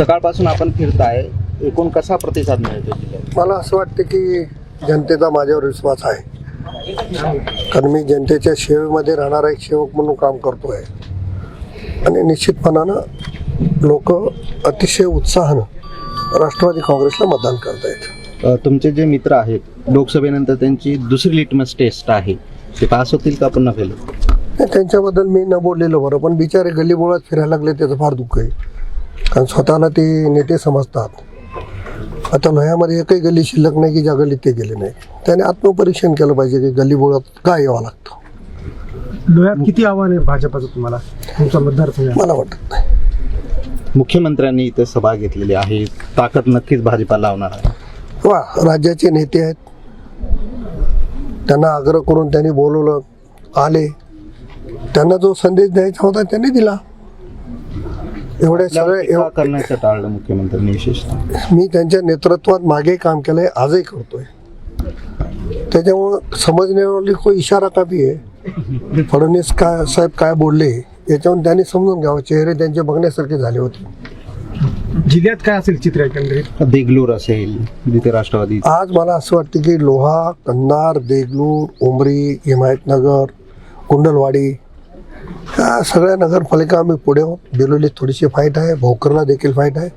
सकाळपासून आपण फिरताय एकूण कसा प्रतिसाद मिळतो मला असं वाटतं की जनतेचा माझ्यावर विश्वास आहे. कारण मी जनतेच्या सेवेमध्ये राहणारा एक सेवक म्हणून काम करतोय. आणि निश्चितपणानं लोक अतिशय उत्साहानं राष्ट्रवादी काँग्रेसला मतदान करतायत. अ, तुमचे जे मित्र आहेत लोकसभेनंतर त्यांची दुसरी लिटमस टेस्ट आहे. ते पास होतील का पुन्हा फेल? त्यांच्याबद्दल मी न बोललेलं बरं पण बिचारे गल्लीबोळात फिरायला लागले त्याचं फार दुःख आहे. कारण स्वतःला ते नेते समजतात. आता लोह्यामध्ये एकही गल्ली शिल्लक नाही की ज्या गल्लीत ते गेले नाही त्याने आत्मपरीक्षण केलं पाहिजे की गल्लीबोळात काय यावं लागतं. लोह्यात किती आव्हान आहे भाजपाचं तुम्हाला? तुमचा मतदारसंघ मला वाटत नाही. मुख्यमंत्र्यांनी इथे सभा घेतलेली आहे. ताकद नक्कीच भाजपा लावणार आहे. वा राज्याचे नेते आहेत. त्यांना आग्रह करून त्यांनी बोलवलं. आले. त्यांना जो संदेश द्यायचा होता त्यांनी दिला. एवढ्या सगळ्या टीका एव- करण्याचं टाळलं मुख्यमंत्र्यांनी विशेषतः. मी त्यांच्या नेतृत्वात मागे काम केलंय आजही करतोय. त्याच्यामुळं समजण्यावाली कोई इशारा काफी आहे? फडणवीस काय साहेब काय बोलले याच्यावरून त्यांनी समजून घ्यावं. चेहरे त्यांचे बघण्यासारखे झाले होते. जिल्ह्यात काय असेल चित्र एकंदरीत? देगलूर असेल जिथे राष्ट्रवादी आज मला असं वाटतं की लोहा कन्नार देगलूर उमरी हिमायतनगर कुंडलवाडी ह्या सगळ्या नगरपालिका आम्ही पुढे आहोत. बेलोलीत थोडीशी फाईट आहे. भोकरला देखील फाईट आहे.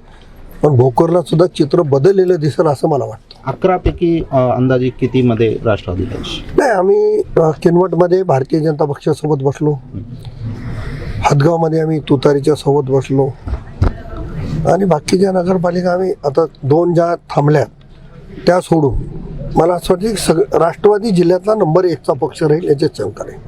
पण भोकरला सुद्धा चित्र बदललेलं दिसेल असं मला वाटतं. अकरा पैकी अंदाजे किती मध्ये राष्ट्रवादी नाही आम्ही किनवटमध्ये भारतीय जनता पक्षासोबत बसलो. हदगावमध्ये आम्ही तुतारीच्या सोबत बसलो. आणि बाकीच्या नगरपालिका आम्ही आता दोन ज्या थांबल्यात त्या सोडून. मला असं वाटतं की सग राष्ट्रवादी जिल्ह्यातला नंबर एकचा पक्ष राहील याच्यात शंका नाही.